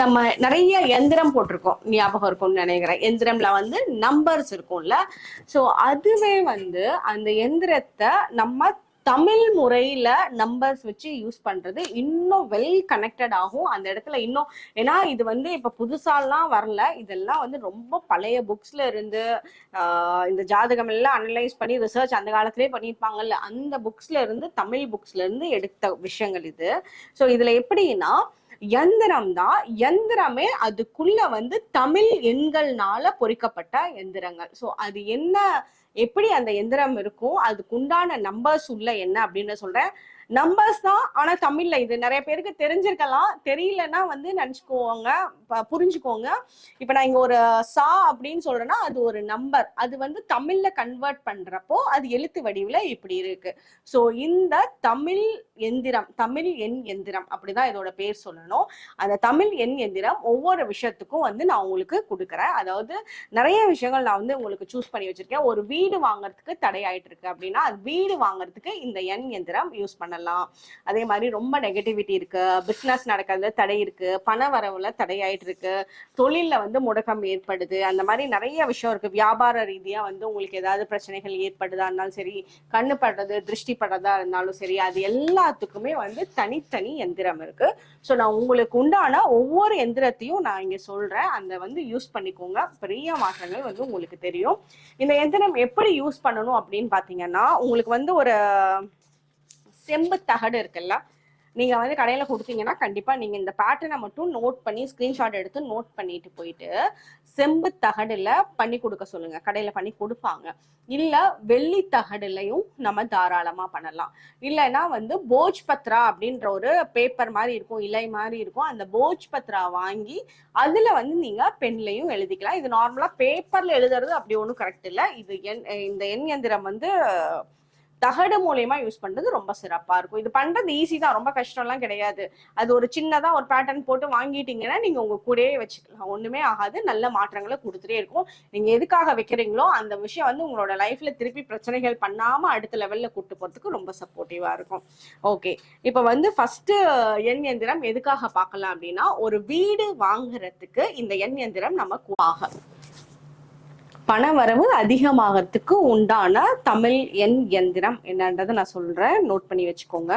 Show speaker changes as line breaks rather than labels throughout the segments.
நம்ம நிறைய எந்திரம் போட்டிருக்கோம். ஞாபகம் இருக்கும்னு நினைக்கிறேன். எந்திரம்ல வந்து நம்பர்ஸ் இருக்கும்ல. ஸோ அதுவே வந்து அந்த எந்திரத்தை நம்ம தமிழ் முறையில நம்பர்ஸ் வச்சு யூஸ் பண்றது இன்னும் வெல் கனெக்டட் ஆகும். அந்த இடத்துல இன்னும் ஏன்னா இது வந்து இப்ப புதுசாலாம் வரல. இதெல்லாம் வந்து ரொம்ப பழைய புக்ஸ்ல இருந்து இந்த ஜாதகம் எல்லாம் அனலைஸ் பண்ணி ரிசர்ச் அந்த காலத்திலே பண்ணியிருப்பாங்கல்ல. அந்த புக்ஸ்ல இருந்து தமிழ் புக்ஸ்ல இருந்து எடுத்த விஷயங்கள் இது. ஸோ இதுல எப்படின்னா எந்திரம் தான் எந்திரமே அதுக்குள்ள வந்து தமிழ் எண்கள்னால பொறிக்கப்பட்ட எந்திரங்கள். ஸோ அது என்ன எப்படி அந்த எந்திரம் இருக்கும் அதுக்கு உண்டான நம்பர்ஸ் உள்ள என்ன அப்படின்னு சொல்றேன். நம்பர்ஸ் தான் ஆனா தமிழ்ல இது. நிறைய பேருக்கு தெரிஞ்சிருக்கலாம். தெரியலன்னா வந்து நினைச்சுக்கோங்க புரிஞ்சுக்கோங்க. இப்ப நான் இங்க ஒரு சா அப்படின்னு சொல்றேன்னா அது ஒரு நம்பர் அது வந்து தமிழ்ல கன்வெர்ட் பண்றப்போ அது எழுத்து வடிவுல இப்படி இருக்கு. சோ இந்த தமிழ் எந்திரம் தமிழ் எண் எந்திரம் அப்படிதான் இதோட பேர் சொல்லணும். அந்த தமிழ் எண் எந்திரம் ஒவ்வொரு விஷயத்துக்கும் வந்து நான் உங்களுக்கு கொடுக்குறேன். அதாவது நிறைய விஷயங்கள் நான் வந்து உங்களுக்கு சூஸ் பண்ணி வச்சிருக்கேன். ஒரு வீடு வாங்குறதுக்கு தடை ஆயிட்டு இருக்கு அப்படின்னா அது வீடு வாங்குறதுக்கு இந்த எண் எந்திரம் யூஸ் பண்ண பண்ணலாம். அதே மாதிரி ரொம்ப நெகட்டிவிட்டி இருக்கு. பிஸ்னஸ் நடக்கிறது தடை இருக்கு. பண வரவுல தடையாயிட்டு இருக்கு. தொழில வந்து முடக்கம் ஏற்படுது. அந்த மாதிரி நிறைய விஷயம் இருக்கு. வியாபார ரீதியா வந்து உங்களுக்கு ஏதாவது பிரச்சனைகள் ஏற்படுதா இருந்தாலும் சரி கண்ணு படுறது திருஷ்டி படுறதா இருந்தாலும் சரி அது எல்லாத்துக்குமே வந்து தனித்தனி எந்திரம் இருக்கு. ஸோ நான் உங்களுக்கு உண்டான ஒவ்வொரு எந்திரத்தையும் நான் இங்க சொல்றேன். அந்த வந்து யூஸ் பண்ணிக்கோங்க. பெரிய மாற்றங்கள் வந்து உங்களுக்கு தெரியும். இந்த எந்திரம் எப்படி யூஸ் பண்ணணும் அப்படின்னு பாத்தீங்கன்னா உங்களுக்கு வந்து ஒரு செம்பு தகடு இருக்குல்ல நீங்க வந்து கடையில கொடுத்தீங்கன்னா கண்டிப்பா நீங்க இந்த பேட்டர்னை மட்டும் நோட் பண்ணி ஸ்கிரீன்ஷாட் எடுத்து நோட் பண்ணிட்டு போயிட்டு செம்பு தகடுல பண்ணி கொடுக்க சொல்லுங்க. கடையில பண்ணி கொடுப்பாங்க. இல்ல வெள்ளி தகடுலையும் நம்ம தாராளமா பண்ணலாம். இல்லைன்னா வந்து போஜ் பத்ரா அப்படின்ற ஒரு பேப்பர் மாதிரி இருக்கும் இலை மாதிரி இருக்கும். அந்த போஜ் பத்ரா வாங்கி அதுல வந்து நீங்க பென்லையும் எழுதிக்கலாம். இது நார்மலா பேப்பர்ல எழுதுறது அப்படி ஒன்றும் கரெக்ட் இல்லை. இது எண் இந்த எண் எந்திரம் வந்து தகடு மூலியமா யூஸ் பண்றது ரொம்ப சிறப்பா இருக்கும். இது பண்றது ஈஸி தான். ரொம்ப கஷ்டம்லாம் கிடையாது. அது ஒரு சின்னதா ஒரு பேட்டர்ன் போட்டு வாங்கிட்டீங்கன்னா நீங்க உங்க கூடயே வச்சுக்கலாம். ஒண்ணுமே ஆகாது. நல்ல மாற்றங்களை கொடுத்துட்டே இருக்கும். நீங்க எதுக்காக வைக்கிறீங்களோ அந்த விஷயம் வந்து உங்களோட லைஃப்ல திருப்பி பிரச்சனைகள் பண்ணாம அடுத்த லெவல்ல கூட்டு போறதுக்கு ரொம்ப சப்போர்ட்டிவா இருக்கும். ஓகே இப்ப வந்து ஃபர்ஸ்ட் எண் எந்திரம் எதுக்காக பார்க்கலாம் அப்படின்னா ஒரு வீடு வாங்குறதுக்கு இந்த எண் எந்திரம் நமக்கு ஆகும் பணவரவு அதிகமாகத்துக்கு உண்டான தமிழ் எண் எந்திரம் என்னன்றதை நான் சொல்றேன். நோட் பண்ணி வச்சுக்கோங்க.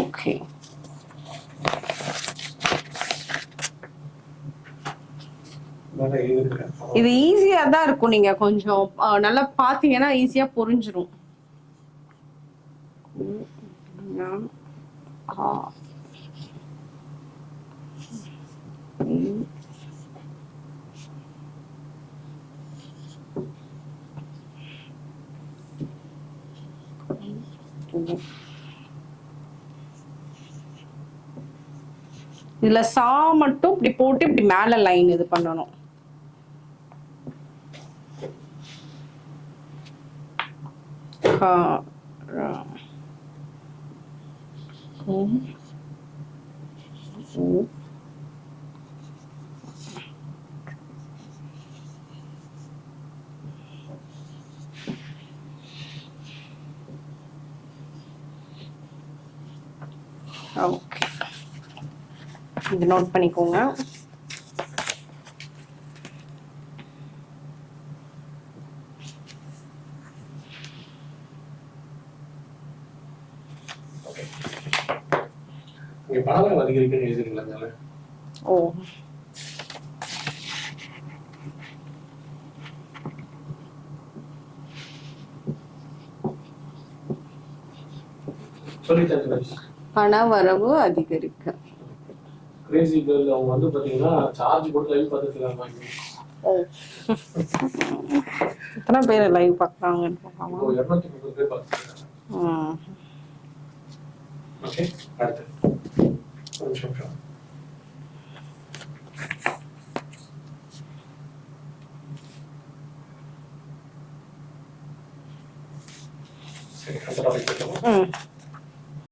ஓகே
நல்லா எழுதிருக்கேன்
இது ஈஸியா தான் இருக்கும் நீங்க கொஞ்சம் நல்லா பாத்தீங்கன்னா ஈஸியா புரிஞ்சிரும். உம். இதுல சா மட்டும் இப்படி போட்டு இப்படி மேல லைன் இது பண்ணணும் காரம் ஓகே இது நோட் பண்ணிக்கோங்க.
நீங்க பணவரவு அதிகரிக்கணும்னு எழுதிருக்கீங்களா அதனால
ஓ. பண வரவு அதிகரிக்க.
கிரேசி கேர்ள் அவங்க வந்து பாத்தீங்கன்னா சார்ஜ் போட்டு லைவ் பார்த்துட்டு
எத்தனை பேர் லைவ் பார்க்குறாங்கன்னு பார்க்காம
இப்போ இருநூத்தி முப்பது பேர் பார்த்துட்டு இருக்காங்க
ம்
ஓகே அடுத்து ஒரு நிமிஷம் நிமிஷம். சரி அந்த டாபிக் பேசலாம்
ம்